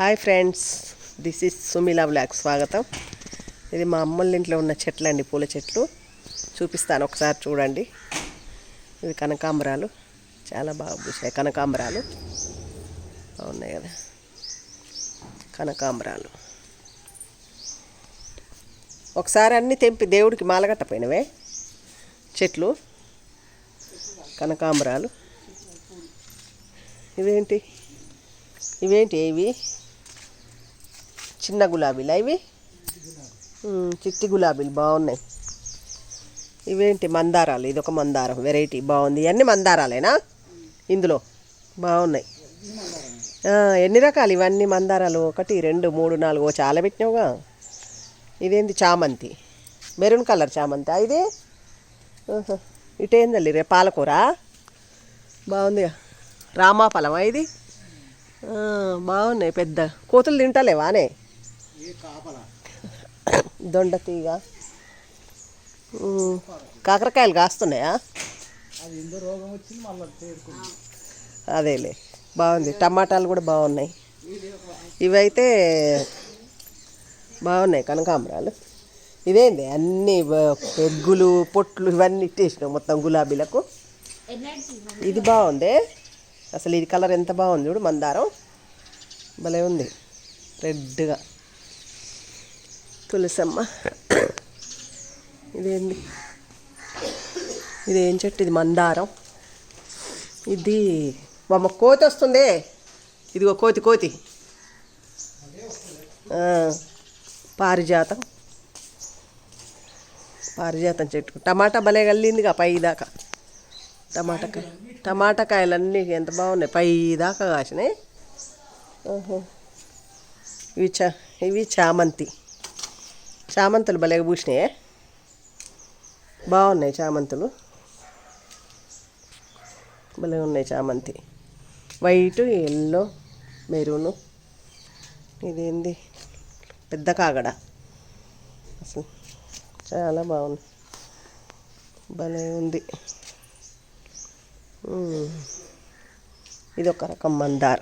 Hi friends this is Sumila blog స్వాగతం. ఇది మా అమ్మల ఇంట్లో ఉన్న చెట్లు అండి పూల చెట్లు. చూపిస్తాను ఒకసారి చూడండి. ఇవి కనకాంబరాలు. చాలా బాగా పూసాయి కనకాంబరాలు. బాగున్నాయి కదా. కనకాంబరాలు. ఒకసారి అన్నీ తెంపి దేవుడికి మాలగట్టపోయినవే చెట్లు. కనకాంబరాలు. ఇవేంటి? ఇవేంటి ఇవి? చిన్న గులాబీలా ఇవి? చిట్టి గులాబీలు బాగున్నాయి. ఇవేంటి మందారాలు? ఇది ఒక మందారం వెరైటీ బాగుంది. ఇవన్నీ మందారాలేనా? ఇందులో బాగున్నాయి. ఎన్ని రకాలు ఇవన్నీ మందారాలు? ఒకటి రెండు మూడు నాలుగు. చాలా పెట్టినావుగా. ఇదేంటి చామంతి? మెరూన్ కలర్ చామంతి. ఇది? ఇటేందండి రే పాలకూర? బాగుందిగా రామాఫలమా ఇది? బాగున్నాయి పెద్ద. కోతులు తింటలేవానే? దొండ తీగ. కాకరకాయలు కాస్తున్నాయా? అదేలే బాగుంది. టమాటాలు కూడా బాగున్నాయి. ఇవైతే బాగున్నాయి కనకాంబరాలు. ఇదేంది అన్ని పెగ్గులు పొట్లు ఇవన్నీ ఇట్టేసినావు మొత్తం గులాబీలకు? ఇది బాగుంది? అసలు ఇది కలర్ ఎంత బాగుంది చూడు మందారం. భలే ఉంది. రెడ్గా తులసమ్మ. ఇదేంది? ఇదేం చెట్టు? ఇది మందారం. ఇది మా కోతి వస్తుంది. ఇదిగో కోతి కోతి. పారిజాతం. పారిజాతం చెట్టు. టమాటా భలే కల్లిందిగా పై దాకా. టమాటా కాయ టమాటా కాయలన్నీ ఎంత బాగున్నాయి. పై దాకా కాసినాయి. ఇవి చా ఇవి చామంతి. చామంతులు భలే పూసినాయే? బాగున్నాయి చామంతులు. భలే ఉన్నాయి చామంతి. White yellow maroon. ఇదేంది? పెద్ద కాగడ. అసలు చాలా బాగుంది. భలే ఉంది. ఇది ఒక రకం మందార్.